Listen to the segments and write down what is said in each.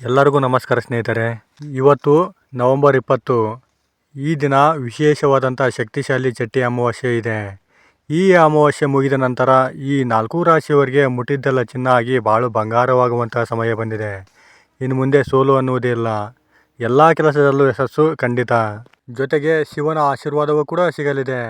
ಎಲ್ಲರಿಗೂ ನಮಸ್ಕಾರ ಸ್ನೇಹಿತರೆ. ಇವತ್ತು ನವೆಂಬರ್ ಇಪ್ಪತ್ತು, ಈ ದಿನ ವಿಶೇಷವಾದಂಥ ಶಕ್ತಿಶಾಲಿ ಚಟ್ಟಿ ಅಮಾವಾಸ್ಯೆ ಇದೆ. ಈ ಅಮಾವಾಸ್ಯೆ ಮುಗಿದ ನಂತರ ಈ ನಾಲ್ಕು ರಾಶಿಯವರಿಗೆ ಮುಟ್ಟಿದ್ದೆಲ್ಲ ಚಿನ್ನ ಆಗಿ ಬಾಳು ಬಂಗಾರವಾಗುವಂತಹ ಸಮಯ ಬಂದಿದೆ. ಇನ್ನು ಮುಂದೆ ಸೋಲು ಅನ್ನುವುದೇ ಇಲ್ಲ. ಎಲ್ಲ ಕೆಲಸದಲ್ಲೂ ಯಶಸ್ಸು ಖಂಡಿತ. ಜೊತೆಗೆ ಶಿವನ ಆಶೀರ್ವಾದವೂ ಕೂಡ ಸಿಗಲಿದೆ.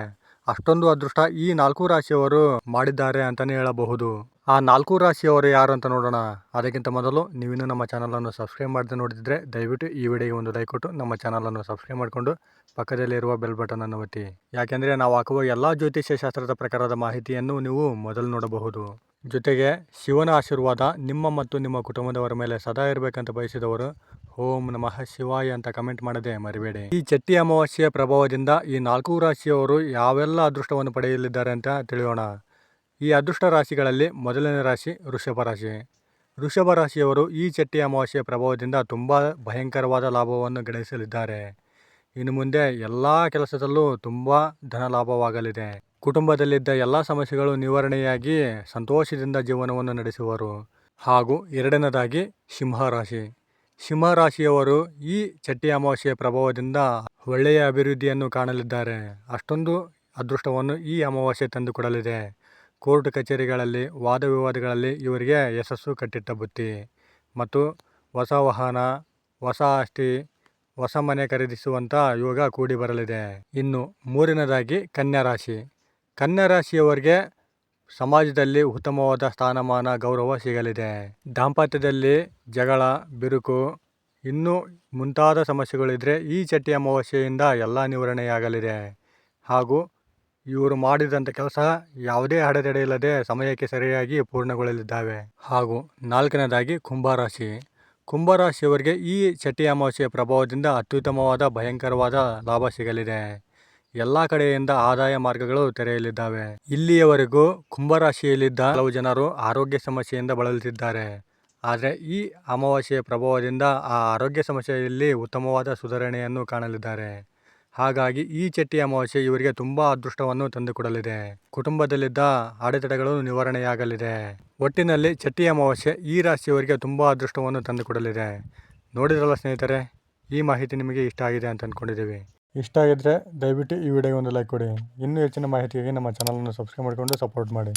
ಅಷ್ಟೊಂದು ಅದೃಷ್ಟ ಈ ನಾಲ್ಕು ರಾಶಿಯವರು ಮಾಡಿದ್ದಾರೆ ಅಂತಲೇ ಹೇಳಬಹುದು. ಆ ನಾಲ್ಕು ರಾಶಿಯವರು ಯಾರು ಅಂತ ನೋಡೋಣ. ಅದಕ್ಕಿಂತ ಮೊದಲು ನೀವಿನ್ನೂ ನಮ್ಮ ಚಾನಲನ್ನು ಸಬ್ಸ್ಕ್ರೈಬ್ ಮಾಡದೆ ನೋಡಿದ್ರೆ ದಯವಿಟ್ಟು ಈ ವಿಡಿಯೋಗೆ ಒಂದು ಲೈಕ್ ಕೊಟ್ಟು ನಮ್ಮ ಚಾನಲನ್ನು ಸಬ್ಸ್ಕ್ರೈಬ್ ಮಾಡಿಕೊಂಡು ಪಕ್ಕದಲ್ಲಿರುವ ಬೆಲ್ ಬಟನ್ ಅನ್ನು ಒತ್ತಿ. ಯಾಕೆಂದರೆ ನಾವು ಹಾಕುವ ಎಲ್ಲ ಜ್ಯೋತಿಷ್ಯ ಶಾಸ್ತ್ರದ ಪ್ರಕಾರದ ಮಾಹಿತಿಯನ್ನು ನೀವು ಮೊದಲು ನೋಡಬಹುದು. ಜೊತೆಗೆ ಶಿವನ ಆಶೀರ್ವಾದ ನಿಮ್ಮ ಮತ್ತು ನಿಮ್ಮ ಕುಟುಂಬದವರ ಮೇಲೆ ಸದಾ ಇರಬೇಕಂತ ಬಯಸಿದವರು ಓಂ ನಮಃ ಶಿವಾಯ ಅಂತ ಕಮೆಂಟ್ ಮಾಡದೆ ಮರಿಬೇಡಿ. ಈ ಚಟ್ಟಿ ಅಮಾವಾಸ್ಯೆಯ ಪ್ರಭಾವದಿಂದ ಈ ನಾಲ್ಕು ರಾಶಿಯವರು ಯಾವೆಲ್ಲ ಅದೃಷ್ಟವನ್ನು ಪಡೆಯಲಿದ್ದಾರೆ ಅಂತ ತಿಳಿಯೋಣ. ಈ ಅದೃಷ್ಟ ರಾಶಿಗಳಲ್ಲಿ ಮೊದಲನೇ ರಾಶಿ ವೃಷಭ ರಾಶಿ. ವೃಷಭ ರಾಶಿಯವರು ಈ ಚಟ್ಟಿ ಅಮಾವಾಸ್ಯೆಯ ಪ್ರಭಾವದಿಂದ ತುಂಬ ಭಯಂಕರವಾದ ಲಾಭವನ್ನು ಗಳಿಸಲಿದ್ದಾರೆ. ಇನ್ನು ಮುಂದೆ ಎಲ್ಲ ಕೆಲಸದಲ್ಲೂ ತುಂಬ ಧನ ಲಾಭವಾಗಲಿದೆ. ಕುಟುಂಬದಲ್ಲಿದ್ದ ಎಲ್ಲ ಸಮಸ್ಯೆಗಳು ನಿವಾರಣೆಯಾಗಿ ಸಂತೋಷದಿಂದ ಜೀವನವನ್ನು ನಡೆಸುವರು. ಹಾಗೂ ಎರಡನೇದಾಗಿ ಸಿಂಹರಾಶಿ ಸಿಂಹರಾಶಿಯವರು ಈ ಚಟ್ಟಿ ಅಮಾವಾಸ್ಯೆಯ ಪ್ರಭಾವದಿಂದ ಒಳ್ಳೆಯ ಅಭಿವೃದ್ಧಿಯನ್ನು ಕಾಣಲಿದ್ದಾರೆ. ಅಷ್ಟೊಂದು ಅದೃಷ್ಟವನ್ನು ಈ ಅಮಾವಾಸ್ಯೆ ತಂದುಕೊಡಲಿದೆ. ಕೋರ್ಟ್ ಕಚೇರಿಗಳಲ್ಲಿ, ವಾದ ವಿವಾದಗಳಲ್ಲಿ ಇವರಿಗೆ ಯಶಸ್ಸು ಕಟ್ಟಿಟ್ಟ ಬುತ್ತಿ. ಮತ್ತು ಹೊಸ ವಾಹನ ಹೊಸ ಆಸ್ತಿ ಹೊಸ ಮನೆ ಖರೀದಿಸುವಂಥ ಯೋಗ ಕೂಡಿ ಬರಲಿದೆ. ಇನ್ನು ಮೂರನೇದಾಗಿ ಕನ್ಯಾ ರಾಶಿ. ಕನ್ಯಾ ರಾಶಿಯವರಿಗೆ ಸಮಾಜದಲ್ಲಿ ಉತ್ತಮವಾದ ಸ್ಥಾನಮಾನ, ಗೌರವ ಸಿಗಲಿದೆ. ದಾಂಪತ್ಯದಲ್ಲಿ ಜಗಳ, ಬಿರುಕು, ಇನ್ನೂ ಮುಂತಾದ ಸಮಸ್ಯೆಗಳಿದ್ದರೆ ಈ ಚಟ್ಟಿ ಅಮಾವಾಸ್ಯೆಯಿಂದ ಎಲ್ಲ ನಿವಾರಣೆಯಾಗಲಿದೆ. ಹಾಗೂ ಇವರು ಮಾಡಿದಂಥ ಕೆಲಸ ಯಾವುದೇ ಅಡೆತಡೆ ಇಲ್ಲದೆ ಸಮಯಕ್ಕೆ ಸರಿಯಾಗಿ ಪೂರ್ಣಗೊಳ್ಳಲಿದ್ದಾವೆ. ಹಾಗೂ ನಾಲ್ಕನೇದಾಗಿ ಕುಂಭರಾಶಿ. ಕುಂಭರಾಶಿಯವರಿಗೆ ಈ ಚಟಿ ಅಮಾವಾಸ್ಯೆಯ ಪ್ರಭಾವದಿಂದ ಅತ್ಯುತ್ತಮವಾದ, ಭಯಂಕರವಾದ ಲಾಭ ಸಿಗಲಿದೆ. ಎಲ್ಲ ಕಡೆಯಿಂದ ಆದಾಯ ಮಾರ್ಗಗಳು ತೆರೆಯಲಿದ್ದಾವೆ. ಇಲ್ಲಿಯವರೆಗೂ ಕುಂಭರಾಶಿಯಲ್ಲಿದ್ದ ಹಲವು ಜನರು ಆರೋಗ್ಯ ಸಮಸ್ಯೆಯಿಂದ ಬಳಲುತ್ತಿದ್ದಾರೆ. ಆದರೆ ಈ ಅಮಾವಾಸ್ಯೆಯ ಪ್ರಭಾವದಿಂದ ಆ ಆರೋಗ್ಯ ಸಮಸ್ಯೆಯಲ್ಲಿ ಉತ್ತಮವಾದ ಸುಧಾರಣೆಯನ್ನು ಕಾಣಲಿದ್ದಾರೆ. ಹಾಗಾಗಿ ಈ ಚಟ್ಟಿ ಅಮಾವಾಸ್ಯೆ ಇವರಿಗೆ ತುಂಬಾ ಅದೃಷ್ಟವನ್ನು ತಂದುಕೊಡಲಿದೆ. ಕುಟುಂಬದಲ್ಲಿದ್ದ ಅಡೆತಡೆಗಳು ನಿವಾರಣೆಯಾಗಲಿದೆ. ಒಟ್ಟಿನಲ್ಲಿ ಚಟ್ಟಿ ಅಮಾವಾಸ್ಯೆ ಈ ರಾಶಿಯವರಿಗೆ ತುಂಬಾ ಅದೃಷ್ಟವನ್ನು ತಂದುಕೊಡಲಿದೆ. ನೋಡಿದ್ರಲ್ಲ ಸ್ನೇಹಿತರೆ, ಈ ಮಾಹಿತಿ ನಿಮಗೆ ಇಷ್ಟ ಆಗಿದೆ ಅಂತ ಅಂದ್ಕೊಂಡಿದ್ದೀವಿ ಇಷ್ಟ ಆಗಿದ್ರೆ ದಯವಿಟ್ಟು ಈ ವಿಡಿಯೋಗೆ ಒಂದು ಲೈಕ್ ಕೊಡಿ. ಇನ್ನೂ ಹೆಚ್ಚಿನ ಮಾಹಿತಿಗಾಗಿ ನಮ್ಮ ಚಾನಲನ್ನು ಸಬ್ಸ್ಕ್ರೈಬ್ ಮಾಡಿಕೊಂಡು ಸಪೋರ್ಟ್ ಮಾಡಿ.